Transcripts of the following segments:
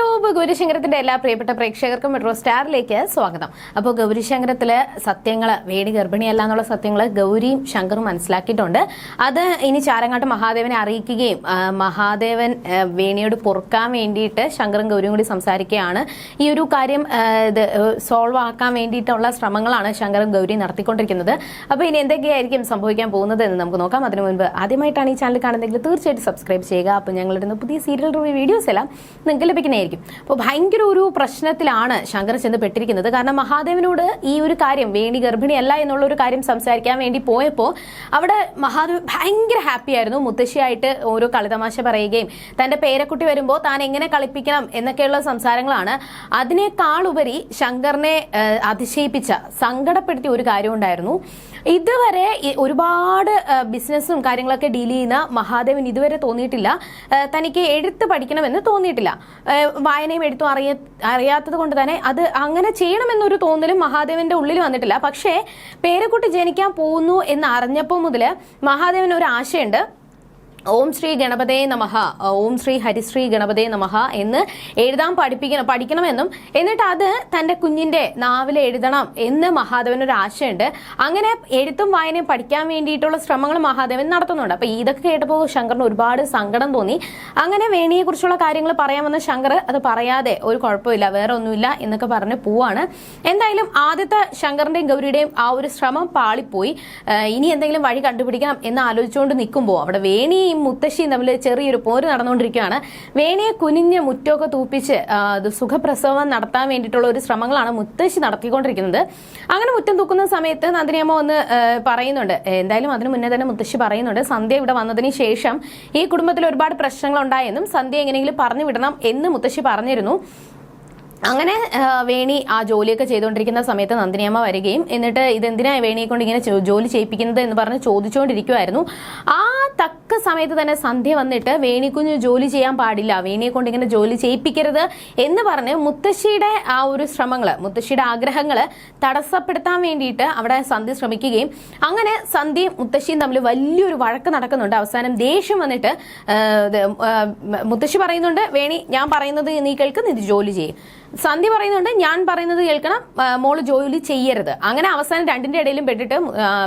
ഇപ്പോൾ ഗൗരിശങ്കരത്തിന്റെ എല്ലാ പ്രിയപ്പെട്ട പ്രേക്ഷകർക്കും മെട്രോ സ്റ്റാറിലേക്ക് സ്വാഗതം. അപ്പോൾ ഗൗരിശങ്കരത്തിൽ സത്യങ്ങൾ വേണി ഗർഭിണിയല്ല എന്നുള്ള സത്യങ്ങൾ ഗൗരിയും ശങ്കറും മനസ്സിലാക്കിയിട്ടുണ്ട്. അത് ഇനി ചാരങ്ങാട്ട് മഹാദേവനെ അറിയിക്കുകയും മഹാദേവൻ വേണിയോട് പൊറുക്കാൻ വേണ്ടിയിട്ട് ശങ്കറും ഗൗരിയും കൂടി സംസാരിക്കുകയാണ്. ഈ ഒരു കാര്യം ഇത് സോൾവ് ആക്കാൻ വേണ്ടിയിട്ടുള്ള ശ്രമങ്ങളാണ് ശങ്കറും ഗൗരി നടത്തിക്കൊണ്ടിരിക്കുന്നത്. അപ്പോൾ ഇനി എന്തൊക്കെയായിരിക്കും സംഭവിക്കാൻ പോകുന്നത് എന്ന് നമുക്ക് നോക്കാം. അതിനു മുൻപ് ആദ്യമായിട്ടാണ് ഈ ചാനൽ കാണുന്നതെങ്കിൽ തീർച്ചയായിട്ടും സബ്സ്ക്രൈബ് ചെയ്യുക. അപ്പോൾ ഞങ്ങളുടെ പുതിയ സീരിയൽ റിവ്യൂ വീഡിയോസ് എല്ലാം നിങ്ങൾക്ക് ലഭിക്കുന്നതായിരിക്കും. അപ്പോൾ ഭയങ്കര ഒരു പ്രശ്നത്തിലാണ് ശങ്കർ ചെന്ന് പെട്ടിരിക്കുന്നത്. കാരണം മഹാദേവനോട് ഈ ഒരു കാര്യം വേണി ഗർഭിണിയല്ല എന്നുള്ള ഒരു കാര്യം സംസാരിക്കാൻ വേണ്ടി പോയപ്പോൾ അവിടെ മഹാദേവൻ ഭയങ്കര ഹാപ്പി ആയിരുന്നു. മുത്തശ്ശിയായിട്ട് ഓരോ കളിതമാശ പറയുകയും തന്റെ പേരക്കുട്ടി വരുമ്പോൾ താൻ എങ്ങനെ കളിപ്പിക്കണം എന്നൊക്കെയുള്ള സംസാരങ്ങളാണ്. അതിനേക്കാളുപരി ശങ്കറിനെ അതിശയിപ്പിച്ച സങ്കടപ്പെടുത്തിയ ഒരു കാര്യം ഉണ്ടായിരുന്നു. ഇതുവരെ ഒരുപാട് ബിസിനസ്സും കാര്യങ്ങളൊക്കെ ഡീൽ ചെയ്യുന്ന മഹാദേവൻ ഇതുവരെ തോന്നിയിട്ടില്ല. തനിക്ക് എഴുത്ത് പഠിക്കണമെന്ന് തോന്നിയിട്ടില്ല. വായനയും എടുത്തും അറിയ അറിയാത്തത് കൊണ്ട് തന്നെ അത് അങ്ങനെ ചെയ്യണമെന്നൊരു തോന്നലും മഹാദേവന്റെ ഉള്ളിൽ വന്നിട്ടില്ല. പക്ഷേ പേരക്കുട്ടി ജനിക്കാൻ പോകുന്നു എന്ന് അറിഞ്ഞപ്പോൾ മുതൽ മഹാദേവൻ ഒരു ആശയുണ്ട്. ഓം ശ്രീ ഗണപതേ നമഹ. ഓം ശ്രീ ഹരിശ്രീ ഗണപതേ നമഹ എന്ന് എഴുതാൻ പഠിപ്പിക്കണം പഠിക്കണമെന്നും എന്നിട്ട് അത് തന്റെ കുഞ്ഞിന്റെ നാവിൽ എഴുതണം എന്ന് മഹാദേവന് ഒരു ആശയുണ്ട്. അങ്ങനെ എഴുത്തും വായനയും പഠിക്കാൻ വേണ്ടിയിട്ടുള്ള ശ്രമങ്ങൾ മഹാദേവൻ നടത്തുന്നുണ്ട്. അപ്പോൾ ഇതൊക്കെ കേട്ടപ്പോൾ ശങ്കറിന് ഒരുപാട് സങ്കടം തോന്നി. അങ്ങനെ വേണിയെക്കുറിച്ചുള്ള കാര്യങ്ങൾ പറയാമെന്ന് ശങ്കർ അത് പറയാതെ ഒരു കുഴപ്പമില്ല വേറെ ഒന്നുമില്ല എന്നൊക്കെ പറഞ്ഞ് പോവാണ്. എന്തായാലും ആദ്യത്തെ ശങ്കറിന്റെയും ഗൗരിയുടെയും ആ ഒരു ശ്രമം പാളിപ്പോയി. ഇനി എന്തെങ്കിലും വഴി കണ്ടുപിടിക്കണം എന്ന് ആലോചിച്ചുകൊണ്ട് നിൽക്കുമ്പോൾ അവിടെ വേണിയും മുത്തശ്ശിയും തമ്മിൽ ചെറിയൊരു പോര് നടന്നുകൊണ്ടിരിക്കുകയാണ്. വേണിയെ കുനിഞ്ഞ് മുറ്റമൊക്കെ തൂപ്പിച്ച് സുഖപ്രസവം നടത്താൻ വേണ്ടിയിട്ടുള്ള ഒരു ശ്രമങ്ങളാണ് മുത്തശ്ശി നടത്തിക്കൊണ്ടിരിക്കുന്നത്. അങ്ങനെ മുറ്റം തൂക്കുന്ന സമയത്ത് നന്ദിനിയമ്മ ഒന്ന് പറയുന്നുണ്ട്. എന്തായാലും അതിന് മുന്നേ തന്നെ മുത്തശ്ശി പറയുന്നുണ്ട്. സന്ധ്യ ഇവിടെ വന്നതിന് ശേഷം ഈ കുടുംബത്തിൽ ഒരുപാട് പ്രശ്നങ്ങൾ ഉണ്ടായെന്നും സന്ധ്യ എങ്ങനെയെങ്കിലും പറഞ്ഞു വിടണം എന്ന് മുത്തശ്ശി പറഞ്ഞിരുന്നു. അങ്ങനെ വേണി ആ ജോലിയൊക്കെ ചെയ്തുകൊണ്ടിരിക്കുന്ന സമയത്ത് നന്ദിനിയമ്മ വരികയും എന്നിട്ട് ഇതെന്തിനാണ് വേണിയെ കൊണ്ട് ഇങ്ങനെ ജോലി ചെയ്യിപ്പിക്കുന്നത് എന്ന് പറഞ്ഞ് ചോദിച്ചുകൊണ്ടിരിക്കുമായിരുന്നു ആ തക്ക സമയത്ത് തന്നെ സന്ധ്യ വന്നിട്ട് വേണിക്കുഞ്ഞ് ജോലി ചെയ്യാൻ പാടില്ല വേണിയെ കൊണ്ട് ഇങ്ങനെ ജോലി ചെയ്യിപ്പിക്കരുത് എന്ന് പറഞ്ഞ് മുത്തശ്ശിയുടെ ആ ഒരു ശ്രമങ്ങൾ മുത്തശ്ശിയുടെ ആഗ്രഹങ്ങൾ തടസ്സപ്പെടുത്താൻ വേണ്ടിയിട്ട് അവിടെ സന്ധ്യ ശ്രമിക്കുകയും അങ്ങനെ സന്ധ്യയും മുത്തശ്ശിയും തമ്മിൽ വലിയൊരു വഴക്ക് നടക്കുന്നുണ്ട്. അവസാനം ദേഷ്യം വന്നിട്ട് മുത്തശ്ശി പറയുന്നുണ്ട് വേണി ഞാൻ പറയുന്നത് നീ കേൾക്ക് നീ ജോലി ചെയ്യും. സന്ധ്യ പറയുന്നുണ്ട് ഞാൻ പറയുന്നത് കേൾക്കണം മോൾ ജോലി ചെയ്യരുത്. അങ്ങനെ അവസാനം രണ്ടിന്റെ ഇടയിലും പെട്ടിട്ട്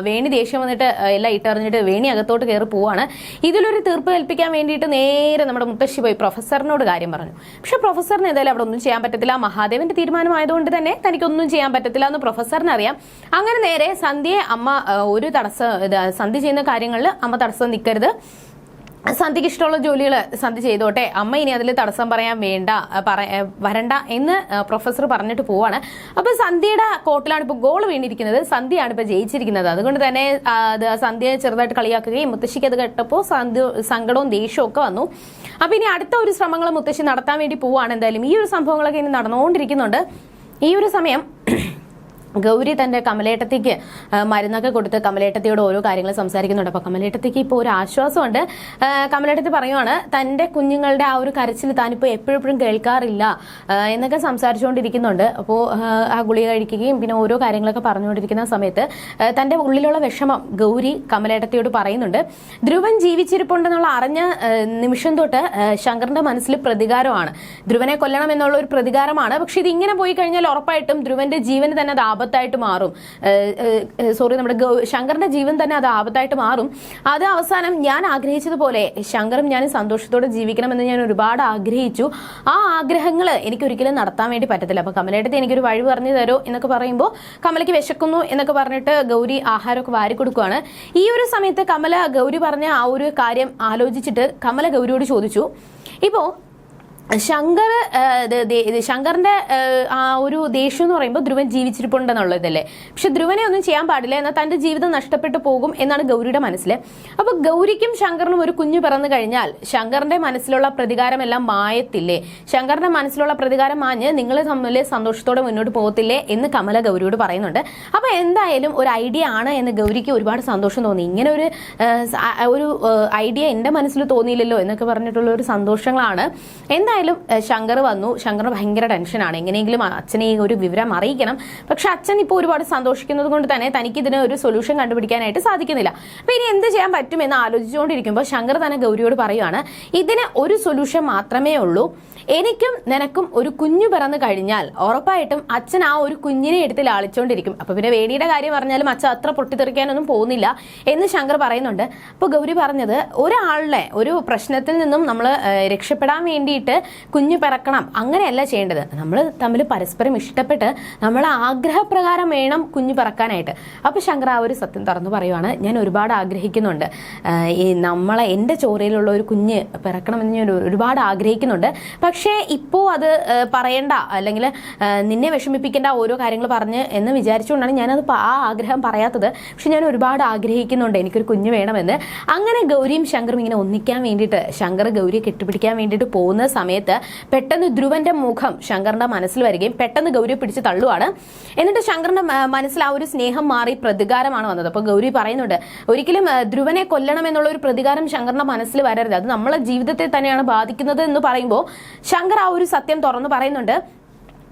വേണി ദേഷ്യം വന്നിട്ട് എല്ലാം ഇട്ടറിഞ്ഞിട്ട് വേണി അകത്തോട്ട് കയറി പോവാണ്. ഇതിലൊരു തീർപ്പ് കൽപ്പിക്കാൻ വേണ്ടിയിട്ട് നേരെ നമ്മുടെ മുത്തശ്ശി പോയി പ്രൊഫസറിനോട് കാര്യം പറഞ്ഞു. പക്ഷെ പ്രൊഫസറിന് എന്തായാലും അവിടെ ഒന്നും ചെയ്യാൻ പറ്റത്തില്ല. മഹാദേവന്റെ തീരുമാനമായതുകൊണ്ട് തന്നെ തനിക്കൊന്നും ചെയ്യാൻ പറ്റത്തില്ല എന്ന് പ്രൊഫസറിന് അറിയാം അങ്ങനെ നേരെ സന്ധ്യയെ അമ്മ ഒരു തടസ്സം സന്ധി ചെയ്യുന്ന കാര്യങ്ങളിൽ അമ്മ തടസ്സം നിൽക്കരുത്. സന്ധ്യക്ക് ഇഷ്ടമുള്ള ജോലികൾ സന്ധ്യ ചെയ്തോട്ടെ. അമ്മ ഇനി അതിൽ തടസ്സം പറയാൻ വേണ്ട വരണ്ട എന്ന് പ്രൊഫസർ പറഞ്ഞിട്ട് പോവാണ്. അപ്പൊ സന്ധ്യയുടെ കോട്ടിലാണ് ഇപ്പൊ ഗോൾ വീണിരിക്കുന്നത്. സന്ധ്യയാണ് ഇപ്പൊ ജയിച്ചിരിക്കുന്നത്. അതുകൊണ്ട് തന്നെ സന്ധ്യ ചെറുതായിട്ട് കളിയാക്കുകയും മുത്തശ്ശിക്ക് അത് കേട്ടപ്പോൾ സന്ധ്യ സങ്കടവും ദേഷ്യവും ഒക്കെ വന്നു. അപ്പൊ ഇനി അടുത്ത ഒരു ശ്രമങ്ങൾ മുത്തശ്ശി നടത്താൻ വേണ്ടി പോവാണ് എന്തായാലും. ഈ ഒരു സംഭവങ്ങളൊക്കെ ഇനി നടന്നുകൊണ്ടിരിക്കുന്നുണ്ട്. ഈ ഒരു സമയം ഗൗരി തന്റെ കമലേട്ടത്തേക്ക് മരുന്നൊക്കെ കൊടുത്ത് കമലേട്ടത്തിയോട് ഓരോ കാര്യങ്ങൾ സംസാരിക്കുന്നുണ്ട്. അപ്പൊ കമലേട്ടത്തേക്ക് ഇപ്പോൾ ഒരു ആശ്വാസമുണ്ട്. കമലേട്ടത്തി പറയുവാണ് തന്റെ കുഞ്ഞുങ്ങളുടെ ആ ഒരു കരച്ചിൽ താനിപ്പോൾ എപ്പോഴെപ്പോഴും കേൾക്കാറില്ല എന്നൊക്കെ സംസാരിച്ചുകൊണ്ടിരിക്കുന്നുണ്ട്. അപ്പോൾ ആ ഗുളിക കഴിക്കുകയും പിന്നെ ഓരോ കാര്യങ്ങളൊക്കെ പറഞ്ഞുകൊണ്ടിരിക്കുന്ന സമയത്ത് തന്റെ ഉള്ളിലുള്ള വിഷമം ഗൗരി കമലേട്ടത്തിയോട് പറയുന്നുണ്ട്. ധ്രുവൻ ജീവിച്ചിരിപ്പുണ്ടെന്നുള്ള അറിഞ്ഞ നിമിഷം തൊട്ട് ശങ്കറിന്റെ മനസ്സിൽ പ്രതികാരമാണ്. ധ്രുവനെ കൊല്ലണം എന്നുള്ള ഒരു പ്രതികാരമാണ്. പക്ഷെ ഇത് ഇങ്ങനെ പോയി കഴിഞ്ഞാൽ ഉറപ്പായിട്ടും ധ്രുവന്റെ ജീവന് തന്നെ അത് ആപത്തായിട്ട് മാറും. സോറി നമ്മുടെ ശങ്കറിന്റെ ജീവൻ തന്നെ അത് ആപത്തായിട്ട് മാറും. അത് അവസാനം ഞാൻ ആഗ്രഹിച്ചതുപോലെ ശങ്കറും ഞാൻ സന്തോഷത്തോടെ ജീവിക്കണമെന്ന് ഞാൻ ഒരുപാട് ആഗ്രഹിച്ചു. ആ ആഗ്രഹങ്ങൾ എനിക്ക് ഒരിക്കലും നടത്താൻ വേണ്ടി പറ്റത്തില്ല. അപ്പൊ കമലയുടെ എനിക്കൊരു വഴി പറഞ്ഞു തരോ എന്നൊക്കെ പറയുമ്പോൾ കമലയ്ക്ക് വിശക്കുന്നു എന്നൊക്കെ പറഞ്ഞിട്ട് ഗൗരി ആഹാരമൊക്കെ വാരി കൊടുക്കുകയാണ് ഈ ഒരു സമയത്ത് കമല ഗൗരി പറഞ്ഞ ആ ഒരു കാര്യം ആലോചിച്ചിട്ട് കമല ഗൗരിയോട് ചോദിച്ചു. ഇപ്പോ ശങ്കർ ശങ്കറിന്റെ ആ, ഒരു ദേഷ്യം എന്ന് പറയുമ്പോൾ ധ്രുവൻ ജീവിച്ചിരിപ്പുണ്ടെന്നുള്ളതല്ലേ? പക്ഷെ ധ്രുവനെ ഒന്നും ചെയ്യാൻ പാടില്ല എന്നാൽ തന്റെ ജീവിതം നഷ്ടപ്പെട്ടു പോകും എന്നാണ് ഗൗരിയുടെ മനസ്സിൽ. അപ്പോൾ ഗൗരിക്കും ശങ്കറിനും ഒരു കുഞ്ഞു പിറന്നു കഴിഞ്ഞാൽ ശങ്കറിന്റെ മനസ്സിലുള്ള പ്രതികാരമെല്ലാം മായത്തില്ലേ? ശങ്കറിന്റെ മനസ്സിലുള്ള പ്രതികാരം മാഞ്ഞ് നിങ്ങൾ തമ്മിൽ സന്തോഷത്തോടെ മുന്നോട്ട് പോകത്തില്ലേ എന്ന് കമല ഗൗരിയോട് പറയുന്നുണ്ട്. അപ്പോൾ എന്തായാലും ഒരു ഐഡിയ ആണ് എന്ന് ഗൗരിക്ക് ഒരുപാട് സന്തോഷം തോന്നി. ഇങ്ങനെ ഒരു ഒരു ഐഡിയ എന്റെ മനസ്സിൽ തോന്നിയില്ലല്ലോ എന്നൊക്കെ പറഞ്ഞിട്ടുള്ള ഒരു സന്തോഷങ്ങളാണ്. എന്തായാലും എന്തായാലും ശങ്കർ വന്നു. ശങ്കർ ഭയങ്കര ടെൻഷനാണ്. എങ്ങനെയെങ്കിലും അച്ഛനെ ഈ ഒരു വിവരം അറിയിക്കണം. പക്ഷെ അച്ഛൻ ഇപ്പോൾ ഒരുപാട് സന്തോഷിക്കുന്നത് കൊണ്ട് തന്നെ തനിക്ക് ഇതിന് ഒരു സൊല്യൂഷൻ കണ്ടുപിടിക്കാനായിട്ട് സാധിക്കുന്നില്ല. അപ്പോൾ ഇനി എന്ത് ചെയ്യാൻ പറ്റുമെന്ന് ആലോചിച്ചുകൊണ്ടിരിക്കുമ്പോൾ ശങ്കർ തന്നെ ഗൗരിയോട് പറയുവാണ് ഇതിന് ഒരു സൊല്യൂഷൻ മാത്രമേ ഉള്ളൂ. എനിക്കും നിനക്കും ഒരു കുഞ്ഞു പിറന്നു കഴിഞ്ഞാൽ ഉറപ്പായിട്ടും അച്ഛൻ ആ ഒരു കുഞ്ഞിനെ എടുത്ത് ലാളിച്ചുകൊണ്ടിരിക്കും അപ്പം പിന്നെ വേണിയുടെ കാര്യം പറഞ്ഞാലും അച്ഛൻ അത്ര പൊട്ടിത്തെറിക്കാനൊന്നും പോകുന്നില്ല എന്ന് ശങ്കർ പറയുന്നുണ്ട്. അപ്പോൾ ഗൗരി പറഞ്ഞത് ഒരാളുടെ ഒരു പ്രശ്നത്തിൽ നിന്നും നമ്മൾ രക്ഷപ്പെടാൻ വേണ്ടിയിട്ട് കുഞ്ഞു പിറക്കണം. അങ്ങനെയല്ല ചെയ്യേണ്ടത്. നമ്മൾ തമ്മിൽ പരസ്പരം ഇഷ്ടപ്പെട്ട് നമ്മൾ ആഗ്രഹപ്രകാരം വേണം കുഞ്ഞു പിറക്കാനായിട്ട്. അപ്പോൾ ശങ്കർ ആ ഒരു സത്യം തുറന്നു പറയുവാണ്. ഞാൻ ഒരുപാട് ആഗ്രഹിക്കുന്നുണ്ട്. ഈ നമ്മളെ എന്റെ ചോരയിലുള്ള ഒരു കുഞ്ഞ് പിറക്കണമെന്ന് ഞാൻ ഒരുപാട് ആഗ്രഹിക്കുന്നുണ്ട്. പക്ഷേ ഇപ്പോൾ അത് പറയേണ്ട. അല്ലെങ്കിൽ നിന്നെ വിഷമിപ്പിക്കേണ്ട ഓരോ കാര്യങ്ങൾ പറഞ്ഞ് എന്ന് വിചാരിച്ചുകൊണ്ടാണ് ഞാനത് ആ ആഗ്രഹം പറയാത്തത്. പക്ഷെ ഞാൻ ഒരുപാട് ആഗ്രഹിക്കുന്നുണ്ട്. എനിക്കൊരു കുഞ്ഞ് വേണമെന്ന്. അങ്ങനെ ഗൗരിയും ശങ്കറും ഇങ്ങനെ ഒന്നിക്കാൻ വേണ്ടിയിട്ട് ശങ്കർ ഗൗരിയെ കെട്ടിപ്പിടിക്കാൻ വേണ്ടിയിട്ട് പോകുന്ന സമയത്ത് പെട്ടെന്ന് ധ്രുവന്റെ മുഖം ശങ്കറിന്റെ മനസ്സിൽ വരികയും പെട്ടെന്ന് ഗൗരിയെ പിടിച്ച് തള്ളുവാണ്. എന്നിട്ട് ശങ്കറിന്റെ മനസ്സിൽ ആ ഒരു സ്നേഹം മാറി പ്രതികാരമാണ് വന്നത്. അപ്പോൾ ഗൗരി പറയുന്നുണ്ട് ഒരിക്കലും ധ്രുവനെ കൊല്ലണം എന്നുള്ള ഒരു പ്രതികാരം ശങ്കറിന്റെ മനസ്സിൽ വരരുത്. അത് നമ്മളെ ജീവിതത്തെ തന്നെയാണ് ബാധിക്കുന്നത് എന്ന് പറയുമ്പോൾ ശങ്കർ ആ ഒരു സത്യം തുറന്നു പറയുന്നുണ്ട്.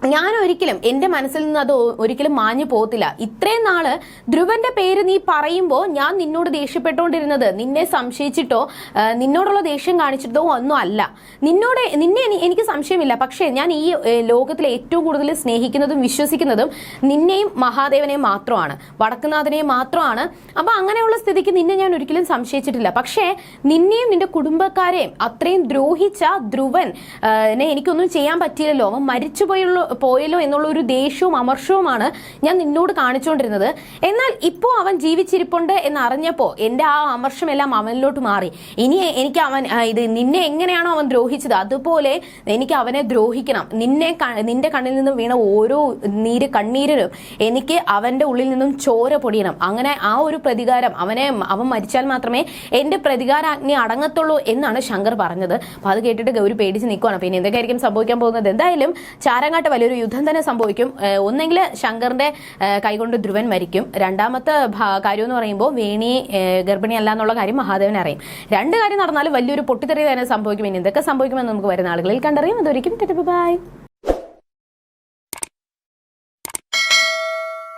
ഞാൻ ഒരിക്കലും എന്റെ മനസ്സിൽ നിന്ന് അത് ഒരിക്കലും മാഞ്ഞു പോകത്തില്ല. ഇത്രയും നാൾ ധ്രുവന്റെ പേര് നീ പറയുമ്പോൾ ഞാൻ നിന്നോട് ദേഷ്യപ്പെട്ടുകൊണ്ടിരുന്നത് നിന്നെ സംശയിച്ചിട്ടോ നിന്നോടുള്ള ദേഷ്യം കാണിച്ചിട്ടോ ഒന്നും അല്ല. നിന്നോട് നിന്നെ എനി- എനിക്ക് സംശയമില്ല. പക്ഷേ ഞാൻ ഈ ലോകത്തിലെ ഏറ്റവും കൂടുതൽ സ്നേഹിക്കുന്നതും വിശ്വസിക്കുന്നതും നിന്നെയും മഹാദേവനെയും മാത്രമാണ്. വടക്കുനാഥനെയും മാത്രമാണ്. അപ്പൊ അങ്ങനെയുള്ള സ്ഥിതിക്ക് നിന്നെ ഞാൻ ഒരിക്കലും സംശയിച്ചിട്ടില്ല. പക്ഷേ നിന്നെയും നിന്റെ കുടുംബക്കാരെയും അത്രയും ദ്രോഹിച്ച ധ്രുവൻ എനിക്കൊന്നും ചെയ്യാൻ പറ്റിയില്ലല്ലോ. അവൻ മരിച്ചു പോയുള്ളൂ പോയല്ലോ എന്നുള്ള ഒരു ദേഷ്യവും അമർഷവുമാണ് ഞാൻ നിന്നോട് കാണിച്ചുകൊണ്ടിരുന്നത്. എന്നാൽ ഇപ്പോൾ അവൻ ജീവിച്ചിരിപ്പുണ്ട് എന്ന് അറിഞ്ഞപ്പോൾ എന്റെ ആ അമർഷമെല്ലാം അവനിലോട്ട് മാറി. ഇനി എനിക്ക് അവൻ ഇത് നിന്നെ എങ്ങനെയാണോ അവൻ ദ്രോഹിച്ചത് അതുപോലെ എനിക്ക് അവനെ ദ്രോഹിക്കണം. നിന്നെ നിന്റെ കണ്ണിൽ നിന്നും വീണ ഓരോ നീര് കണ്ണീരനും എനിക്ക് അവന്റെ ഉള്ളിൽ നിന്നും ചോര പൊടിയണം. അങ്ങനെ ആ ഒരു പ്രതികാരം അവനെ അവൻ മരിച്ചാൽ മാത്രമേ എന്റെ പ്രതികാരാഗ്നി അടങ്ങത്തുള്ളൂ എന്നാണ് ശങ്കർ പറഞ്ഞത്. അപ്പൊ അത് കേട്ടിട്ട് ഗൗരി പേടിച്ച് നിൽക്കുവാണ് പിന്നെ എന്തൊക്കെയായിരിക്കും സംഭവിക്കാൻ പോകുന്നത്? എന്തായാലും ചാരങ്ങാട്ട് വലിയൊരു യുദ്ധം തന്നെ സംഭവിക്കും. ഒന്നെങ്കിൽ ശങ്കറിന്റെ കൈകൊണ്ട് ധ്രുവൻ മരിക്കും. രണ്ടാമത്തെ കാര്യം എന്ന് പറയുമ്പോൾ വേണി ഗർഭിണി ഗർഭിണിയല്ല എന്നുള്ള കാര്യം മഹാദേവൻ അറിയും. രണ്ട് കാര്യം നടന്നാലും വലിയൊരു പൊട്ടിത്തെറി തന്നെ സംഭവിക്കും. ഇനി എന്തൊക്കെ സംഭവിക്കുമെന്ന് നമുക്ക് വരുന്ന ആളുകളിൽ കണ്ടറിയും. അതൊരിക്കും ബൈ.